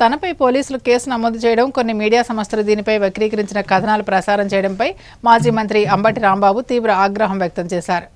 తనపై పోలీసులు కేసు నమోదు చేయడం కొన్ని మీడియా సంస్థలు దీనిపై వక్రీకరించిన కథనాలు ప్రసారం చేయడంపై మాజీ మంత్రి అంబటి రాంబాబు తీవ్ర ఆగ్రహం వ్యక్తం చేశారు.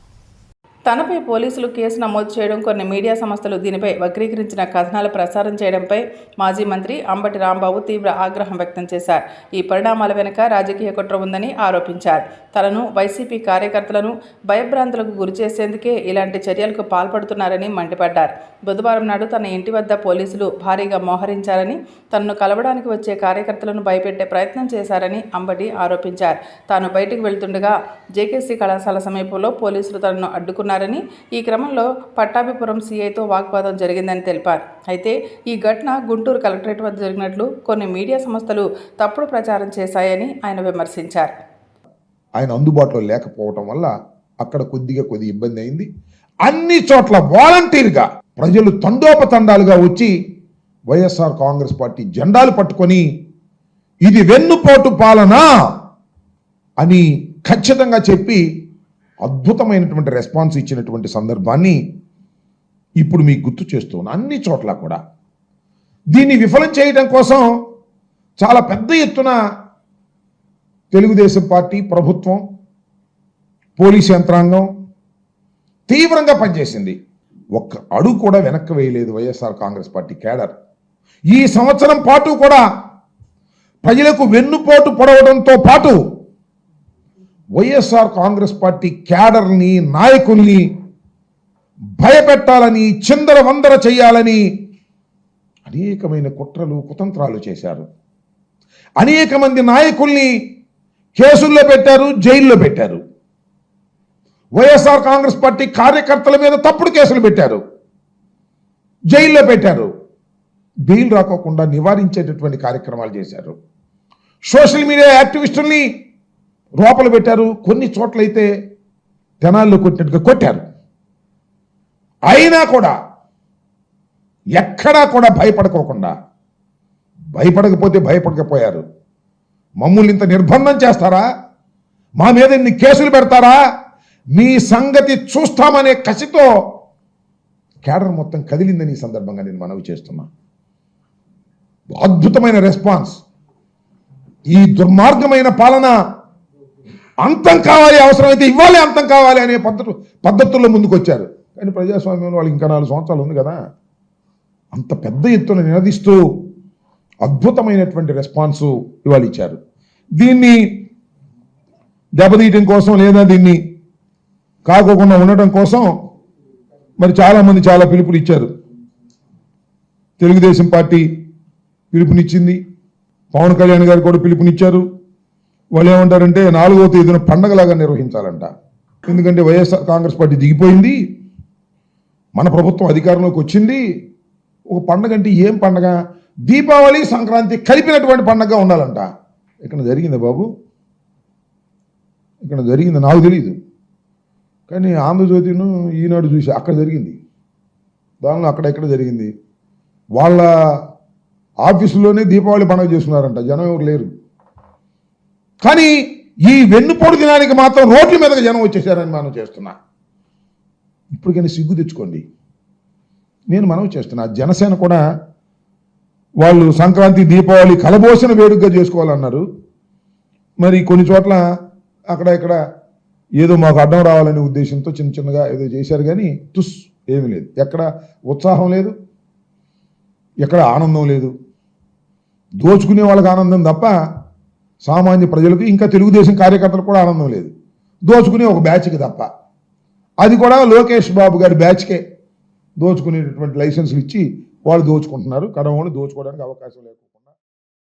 తనపై పోలీసులు కేసు నమోదు చేయడం కొన్ని మీడియా సంస్థలు దీనిపై వక్రీకరించిన కథనాలు ప్రసారం చేయడంపై మాజీ మంత్రి అంబటి రాంబాబు తీవ్ర ఆగ్రహం వ్యక్తం చేశారు. ఈ పరిణామాల వెనుక రాజకీయ కుట్ర ఉందని ఆరోపించారు. తనను వైసీపీ కార్యకర్తలను భయభ్రాంతులకు గురి చేసేందుకే ఇలాంటి చర్యలకు పాల్పడుతున్నారని మండిపడ్డారు. బుధవారం నాడు తన ఇంటి వద్ద పోలీసులు భారీగా మోహరించారని తనను కలవడానికి వచ్చే కార్యకర్తలను భయపెట్టే ప్రయత్నం చేశారని అంబటి ఆరోపించారు. తాను బయటకు వెళ్తుండగా జేకేసీ కళాశాల సమీపంలో పోలీసులు తనను అడ్డుకున్నారని ఈ క్రమంలో పట్టాభిపురం సీఐతో వాగ్వాదం జరిగిందని తెలిపారు. అయితే ఈ ఘటన గుంటూరు కలెక్టరేట్ వద్ద జరిగినట్లు కొన్ని మీడియా సంస్థలు తప్పుడు ప్రచారం చేశాయని ఆయన విమర్శించారు. ఆయన అందుబాటులో లేకపోవటం వల్ల అక్కడ కొద్దిగా కొద్ది ఇబ్బంది అయింది. అన్ని చోట్ల వాలంటీర్గా ప్రజలు తండోపతండాలుగా వచ్చి వైఎస్ఆర్ కాంగ్రెస్ పార్టీ జెండాలు పట్టుకొని ఇది వెన్నుపోటు పాలన అని ఖచ్చితంగా చెప్పి అద్భుతమైనటువంటి రెస్పాన్స్ ఇచ్చినటువంటి సందర్భాన్ని ఇప్పుడు మీకు గుర్తు చేస్తున్నాను అన్ని చోట్ల కూడా. దీన్ని విఫలం చేయడం కోసం చాలా పెద్ద ఎత్తున తెలుగుదేశం పార్టీ ప్రభుత్వం పోలీస్ యంత్రాంగం తీవ్రంగా పనిచేసింది. ఒక్క అడుగు కూడా వెనక్కి వేయలేదు వైఎస్ఆర్ కాంగ్రెస్ పార్టీ కేడర్. ఈ సంవత్సరం పాటు కూడా ప్రజలకు వెన్నుపోటు పొడవడంతో పాటు వైఎస్ఆర్ కాంగ్రెస్ పార్టీ క్యాడర్ని నాయకుల్ని భయపెట్టాలని చిందర వందర చేయాలని అనేకమైన కుట్రలు కుతంత్రాలు చేశారు. అనేక మంది నాయకుల్ని కేసుల్లో పెట్టారు జైల్లో పెట్టారు. వైఎస్ఆర్ కాంగ్రెస్ పార్టీ కార్యకర్తల మీద తప్పుడు కేసులు పెట్టారు. జైల్లో పెట్టారు. బెయిల్ రాకోకుండా నివారించేటటువంటి కార్యక్రమాలు చేశారు. సోషల్ మీడియా యాక్టివిస్టుల్ని లోపల పెట్టారు. కొన్ని చోట్లయితే తెనాల్లో కొట్టినట్టుగా కొట్టారు. అయినా కూడా ఎక్కడా కూడా భయపడకోకుండా భయపడకపోతే భయపడకపోయారు. మమ్మల్ని ఇంత నిర్బంధం చేస్తారా? మా మీద ఇన్ని కేసులు పెడతారా? మీ సంగతి చూస్తామనే కసితో కేడర్ మొత్తం కదిలిందని ఈ సందర్భంగా నేను మనవి చేస్తున్నా. అద్భుతమైన రెస్పాన్స్. ఈ దుర్మార్గమైన పాలన అంతం కావాలి అవసరమైతే ఇవ్వాలి అంతం కావాలి అనే పద్ధతు పద్ధతుల్లో ముందుకు వచ్చారు కానీ ప్రజాస్వామ్యంలో వాళ్ళకి ఇంకా నాలుగు సంవత్సరాలు ఉంది కదా. అంత పెద్ద ఎత్తున నినదిస్తూ అద్భుతమైనటువంటి రెస్పాన్స్ ఇవాళ ఇచ్చారు. దీన్ని దెబ్బతీయటం కోసం లేదా దీన్ని కాకోకుండా ఉండటం కోసం మరి చాలామంది చాలా పిలుపులు ఇచ్చారు. తెలుగుదేశం పార్టీ పిలుపునిచ్చింది. పవన్ కళ్యాణ్ గారు కూడా పిలుపునిచ్చారు. వాళ్ళు ఏమంటారంటే నాలుగో తేదీన పండగలాగా నిర్వహించాలంట. ఎందుకంటే వైఎస్ఆర్ కాంగ్రెస్ పార్టీ దిగిపోయింది. మన ప్రభుత్వం అధికారంలోకి వచ్చింది. ఒక పండగ అంటే ఏం పండగ? దీపావళి సంక్రాంతి కలిపినటువంటి పండగగా ఉండాలంట. ఇక్కడ జరిగింది బాబు? ఇక్కడ జరిగింది? నాకు తెలియదు కానీ ఆంధ్రజ్యోతిను ఈనాడు చూసి అక్కడ జరిగింది. దానిలో అక్కడ ఎక్కడ జరిగింది? వాళ్ళ ఆఫీసులోనే దీపావళి పండుగ చేస్తున్నారంట. జనం ఎవరు లేరు. కానీ ఈ వెన్నుపోటు దినానికి మాత్రం రోడ్ల మీదకి జనం వచ్చేసారని మనం చేస్తున్నా. ఇప్పటికైనా సిగ్గు తెచ్చుకోండి. నేను మనం చేస్తున్నా జనసేన కూడా వాళ్ళు సంక్రాంతి దీపావళి కలబోసిన వేడుకగా చేసుకోవాలన్నారు. మరి కొన్ని చోట్ల అక్కడ ఇక్కడ ఏదో మాకు అడ్డం రావాలనే ఉద్దేశంతో చిన్న చిన్నగా ఏదో చేశారు కానీ తుస్ ఏమీ లేదు. ఎక్కడ ఉత్సాహం లేదు ఎక్కడ ఆనందం లేదు. దోచుకునే వాళ్ళకి ఆనందం తప్ప సామాన్య ప్రజలకు ఇంకా తెలుగుదేశం కార్యకర్తలకు కూడా ఆనందం లేదు. దోచుకునే ఒక బ్యాచ్కి తప్ప. అది కూడా లోకేష్ బాబు గారి బ్యాచ్కే దోచుకునేటటువంటి లైసెన్సులు ఇచ్చి వాళ్ళు దోచుకుంటున్నారు. కడవని దోచుకోవడానికి అవకాశం లేదు